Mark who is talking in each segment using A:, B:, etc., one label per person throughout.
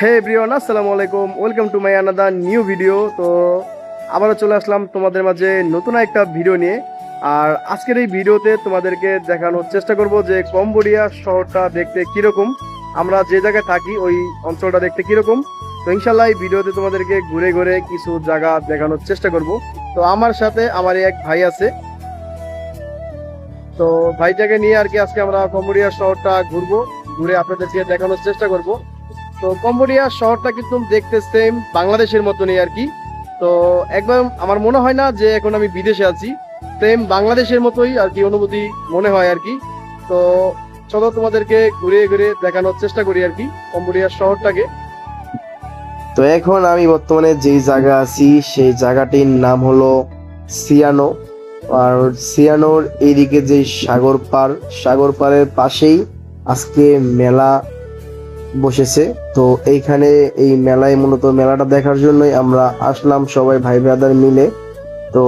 A: হে everyone আসসালামু আলাইকুম। Welcome to my another new video তো আবারও চলে আসলাম তোমাদের মাঝে নতুন একটা ভিডিও নিয়ে। আর আজকের এই ভিডিওতে তোমাদেরকে দেখানোর চেষ্টা করব যে কম্বোডিয়া শহরটা দেখতে কীরকম। আমরা যে জায়গায় থাকি, ওই অঞ্চলটা দেখতে কীরকম। তো ইনশাল্লাহ এই ভিডিওতে তোমাদেরকে ঘুরে ঘুরে কিছু জায়গা দেখানোর চেষ্টা করব। তো আমার সাথে আমার এক ভাই আছে। তো ভাইটাকে নিয়ে আর কি আজকে আমরা কম্বোডিয়া শহরটা ঘুরবো, ঘুরে আপনাদেরকে দেখানোর চেষ্টা করব। তো কম্বোডিয়া শহরটা কিন্তু দেখতে সেম বাংলাদেশের মতনই আর কি। তো একবার আমার মনে হয় না যে এখন আমি বিদেশে আছি সেম বাংলাদেশের মতোই আর কি অনুভূতি মনে হয় আর কি। তো চলো তোমাদেরকে ঘুরে ঘুরে দেখানোর চেষ্টা করি আর কি কম্বোডিয়া শহরটাকে।
B: তো এখন আমি বর্তমানে যেই জায়গা আছি, সেই জায়গাটির নাম হলো সিয়ানো। আর সিয়ানোর এইদিকে যে সাগর পার, সাগর পাড়ের পাশেই আজকে মেলা বসেছে। তো এইখানে এই মেলায় মূলত মেলাটা দেখার জন্যই আমরা আসলাম সবাই ভাই ব্রাদার মিলে। তো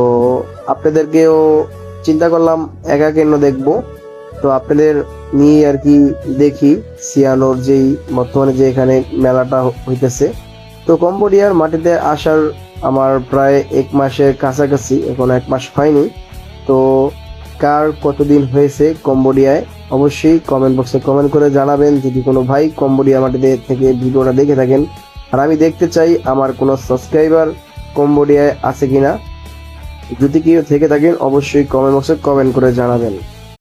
B: আপনাদেরকেও চিন্তা করলাম একা কেন দেখব? তো আপনাদের নিয়ে আর কি দেখি সিয়ানোর যেই বর্তমানে যে এখানে মেলাটা হইতেছে। তো কম্বোডিয়ার মাটিতে আসার আমার প্রায় এক মাসের কাছাকাছি, এখন এক মাস হয়নি। তো কার কতদিন হয়েছে কম্বোডিয়ায়, অবশ্যই কমেন্ট বক্সে কমেন্ট করে জানাবেন। যদি কোনো ভাই কম্বোডিয়া মাটিতে থেকে ভিডিওটা দেখে থাকেন, আর আমি দেখতে চাই আমার কোনো সাবস্ক্রাইবার কম্বোডিয়ায় আছে কিনা। যদি কেউ থেকে থাকেন, অবশ্যই কমেন্ট বক্সে কমেন্ট করে জানাবেন।